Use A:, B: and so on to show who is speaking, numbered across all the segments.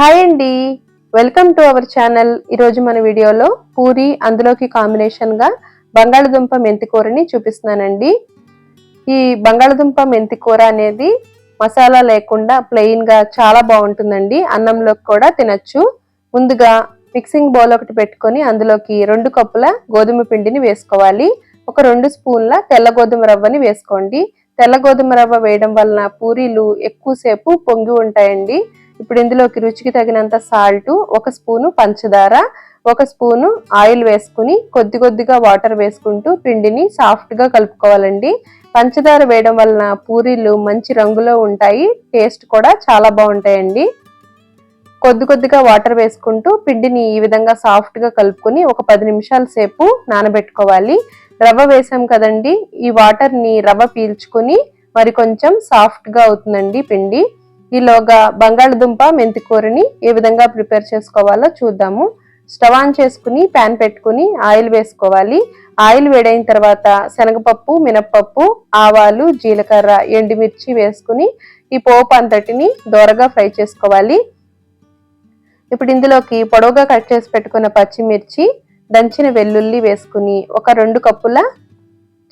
A: Hi అండి. Welcome to our channel ఈరోజు మన వీడియోలో పూరి అందులోకి కాంబినేషన్గా బంగాళదుంప మెంతికూరని చూపిస్తున్నానండి. ఈ బంగాళదుంప మెంతికూర అనేది మసాలా లేకుండా ప్లెయిన్గా చాలా బాగుంటుందండి. అన్నంలోకి కూడా తినచ్చు. ముందుగా మిక్సింగ్ బౌల్ ఒకటి పెట్టుకొని అందులోకి రెండు కప్పుల గోధుమ పిండిని వేసుకోవాలి. ఒక రెండు స్పూన్ల తెల్ల గోధుమ రవ్వని వేసుకోండి. తెల్ల గోధుమ రవ్వ వేయడం వలన పూరీలు ఎక్కువసేపు పొంగి ఉంటాయండి. ఇప్పుడు ఇందులోకి రుచికి తగినంత సాల్ట్ ఒక స్పూను పంచదార ఒక స్పూను ఆయిల్ వేసుకుని కొద్ది కొద్దిగా వాటర్ వేసుకుంటూ పిండిని సాఫ్ట్గా కలుపుకోవాలండి. పంచదార వేయడం వలన పూరీలు మంచి రంగులో ఉంటాయి టేస్ట్ కూడా చాలా బాగుంటాయండి. కొద్ది కొద్దిగా వాటర్ వేసుకుంటూ పిండిని ఈ విధంగా సాఫ్ట్గా కలుపుకొని ఒక పది నిమిషాల సేపు నానబెట్టుకోవాలి. రవ్వ వేసాం కదండి ఈ వాటర్ని రవ్వ పీల్చుకొని మరి కొంచెం సాఫ్ట్గా అవుతుందండి పిండి. ఈలోగా బంగాళదుంప మెంతికూరని ఏ విధంగా ప్రిపేర్ చేసుకోవాలో చూద్దాము. స్టవ్ ఆన్ చేసుకుని ప్యాన్ పెట్టుకుని ఆయిల్ వేసుకోవాలి. ఆయిల్ వేడైన తర్వాత శనగపప్పు మినప్పప్పు ఆవాలు జీలకర్ర ఎండుమిర్చి వేసుకుని ఈ పోపు అంతటిని దోరగా ఫ్రై చేసుకోవాలి. ఇప్పుడు ఇందులోకి పొడవుగా కట్ చేసి పెట్టుకున్న పచ్చిమిర్చి దంచిన వెల్లుల్లి వేసుకుని ఒక రెండు కప్పుల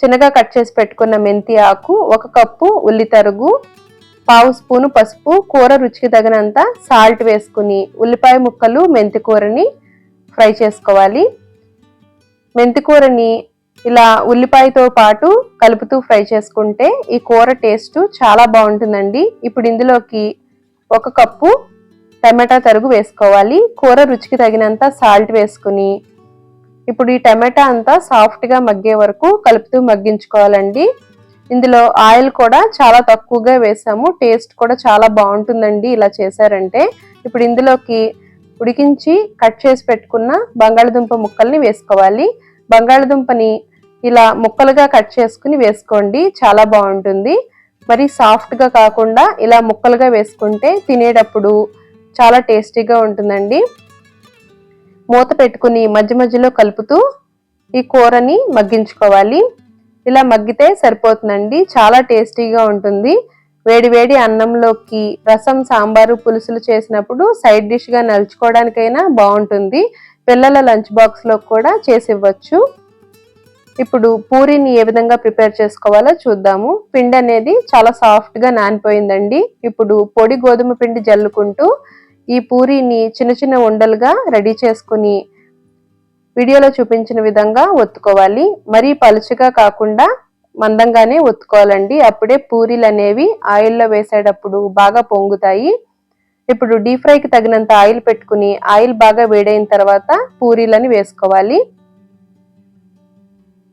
A: చిన్నగా కట్ చేసి పెట్టుకున్న మెంతి ఆకు ఒక కప్పు ఉల్లి తరుగు పావు స్పూను పసుపు కూర రుచికి తగినంత సాల్ట్ వేసుకుని ఉల్లిపాయ ముక్కలు మెంతి కూరని ఫ్రై చేసుకోవాలి. మెంతి కూరని ఇలా ఉల్లిపాయతో పాటు కలుపుతూ ఫ్రై చేసుకుంటే ఈ కూర టేస్ట్ చాలా బాగుంటుందండి. ఇప్పుడు ఇందులోకి ఒక కప్పు టమాటా తరుగు వేసుకోవాలి. కూర రుచికి తగినంత సాల్ట్ వేసుకుని ఇప్పుడు ఈ టమాటా అంతా సాఫ్ట్గా మగ్గే వరకు కలుపుతూ మగ్గించుకోవాలండి. ఇందులో ఆయిల్ కూడా చాలా తక్కువగా వేసాము. టేస్ట్ కూడా చాలా బాగుంటుందండి ఇలా చేశారంటే. ఇప్పుడు ఇందులోకి ఉడికించి కట్ చేసి పెట్టుకున్న బంగాళదుంప ముక్కల్ని వేసుకోవాలి. బంగాళదుంపని ఇలా ముక్కలుగా కట్ చేసుకుని వేసుకోండి. చాలా బాగుంటుంది. మరి సాఫ్ట్గా కాకుండా ఇలా ముక్కలుగా వేసుకుంటే తినేటప్పుడు చాలా టేస్టీగా ఉంటుందండి. మూత పెట్టుకుని మధ్య మధ్యలో కలుపుతూ ఈ కూరని మగ్గించుకోవాలి. ఇలా మగ్గితే సరిపోతుందండి. చాలా టేస్టీగా ఉంటుంది. వేడి వేడి అన్నంలోకి రసం సాంబారు పులుసులు చేసినప్పుడు సైడ్ డిష్గా నలుచుకోవడానికైనా బాగుంటుంది. పిల్లల లంచ్ బాక్స్లో కూడా చేసి ఇవ్వచ్చు. ఇప్పుడు పూరిని ఏ విధంగా ప్రిపేర్ చేసుకోవాలో చూద్దాము. పిండి అనేది చాలా సాఫ్ట్గా నానిపోయిందండి. ఇప్పుడు పొడి గోధుమ పిండి జల్లుకుంటూ ఈ పూరిని చిన్న చిన్న ఉండలుగా రెడీ చేసుకుని వీడియోలో చూపించిన విధంగా ఒత్తుకోవాలి. మరీ పలుచగా కాకుండా మందంగానే ఒత్తుకోవాలండి. అప్పుడే పూరీలు అనేవి ఆయిల్లో వేసేటప్పుడు బాగా పొంగుతాయి. ఇప్పుడు డీప్ ఫ్రైకి తగినంత ఆయిల్ పెట్టుకుని ఆయిల్ బాగా వేడైన తర్వాత పూరీలని వేసుకోవాలి.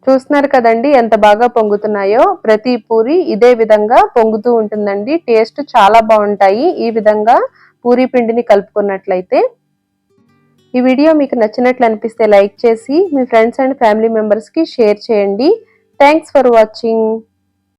A: చూస్తున్నారు కదండి ఎంత బాగా పొంగుతున్నాయో. ప్రతి పూరి ఇదే విధంగా పొంగుతూ ఉంటుందండి. టేస్ట్ చాలా బాగుంటాయి. ఈ విధంగా పూరి పిండిని కలుపుకున్నట్లయితే. ఈ వీడియో మీకు నచ్చినట్లు అనిపిస్తే లైక్ చేసి మీ ఫ్రెండ్స్ అండ్ ఫ్యామిలీ మెంబర్స్కి షేర్ చేయండి. Thanks for watching.